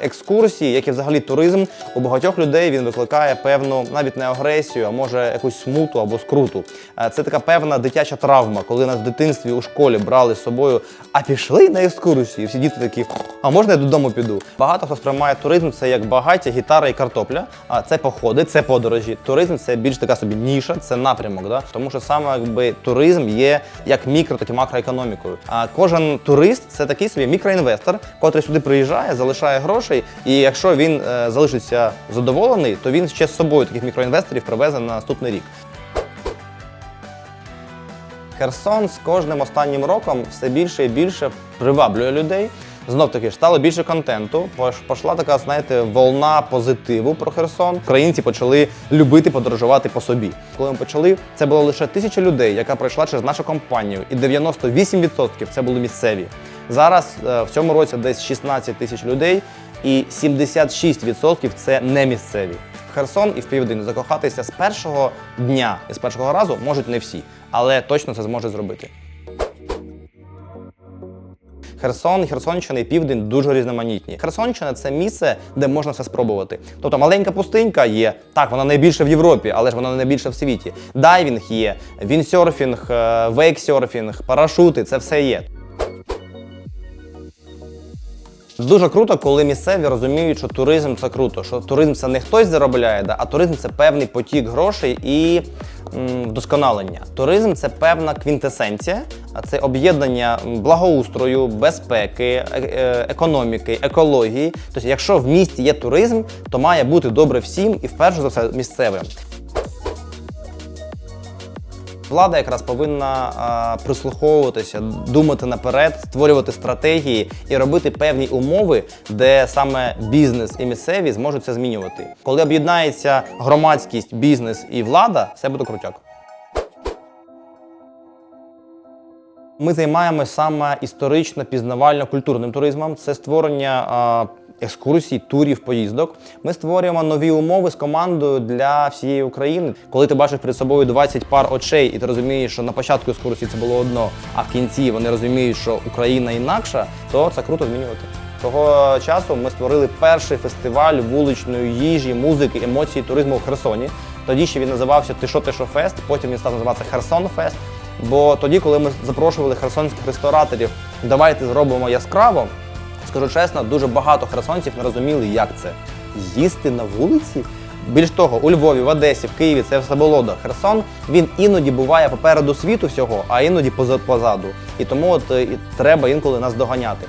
Екскурсії, як і взагалі туризм, у багатьох людей він викликає певну навіть не агресію, а може якусь смуту або скруту. Е, Це така певна дитяча травма, коли нас в дитинстві у школі брали з собою, а пішли на екскурсію. Всі діти такі, а можна я додому піду? Багато хто сприймає туризм це як багаття, гітара і картопля. А це походи, це подорожі. Туризм це більш така собі ніша, це напрямок. Да? Тому що саме якби туризм є як мікро, так і макроекономікою. А кожен турист це такий собі мікроінвестор, котрий сюди приїжджає, залишає грошей. І якщо він е, залишиться задоволений, то він ще з собою таких мікроінвесторів привезе на наступний рік. Херсон з кожним останнім роком все більше і більше приваблює людей. Знов таки стало більше контенту. пош- Пішла така, знаєте, волна позитиву про Херсон. Українці почали любити подорожувати по собі. Коли ми почали, це було лише тисяча людей, яка пройшла через нашу компанію, і 98% це були місцеві. Зараз е, в цьому році десь 16 тисяч людей, і 76% це не місцеві. Херсон і в південь закохатися з першого дня і з першого разу можуть не всі, але точно це зможе зробити. Херсон, Херсонщина і Південь дуже різноманітні. Херсонщина це місце, де можна все спробувати. Тобто маленька пустинька є, так, вона найбільша в Європі, але ж вона не найбільша в світі. Дайвінг є, віндсерфінг, е, вейксерфінг, парашути це все є. Дуже круто, коли місцеві розуміють, що туризм це круто, що туризм це не хтось заробляє, а туризм це певний потік грошей і вдосконалення. Туризм це певна квінтесенція, а це об'єднання благоустрою, безпеки, е- е- економіки, екології. Тобто, якщо в місті є туризм, то має бути добре всім і в першу за все місцевим. Влада якраз повинна прислуховуватися, думати наперед, створювати стратегії і робити певні умови, де саме бізнес і місцеві зможуть це змінювати. Коли об'єднається громадськість, бізнес і влада, все буде крутяк. Ми займаємося саме історично пізнавально-культурним туризмом. Це створення екскурсій, турів, поїздок. Ми створюємо нові умови з командою для всієї України. Коли ти бачиш перед собою 20 пар очей, і ти розумієш, що на початку екскурсії це було одно, а в кінці вони розуміють, що Україна інакша, то це круто змінювати. Того часу ми створили перший фестиваль вуличної їжі, музики, емоцій, туризму в Херсоні. Тоді ще він називався Ти що, ти що фест, потім він став називатися Херсон Фест. Бо тоді, коли ми запрошували херсонських рестораторів, давайте зробимо яскраво. Скажу чесно, дуже багато херсонців не розуміли, як це їсти на вулиці. Більш того, у Львові, в Одесі, в Києві це все було до Херсон. Він іноді буває попереду світу всього, а іноді поза- позаду. І тому от е, і треба інколи нас доганяти.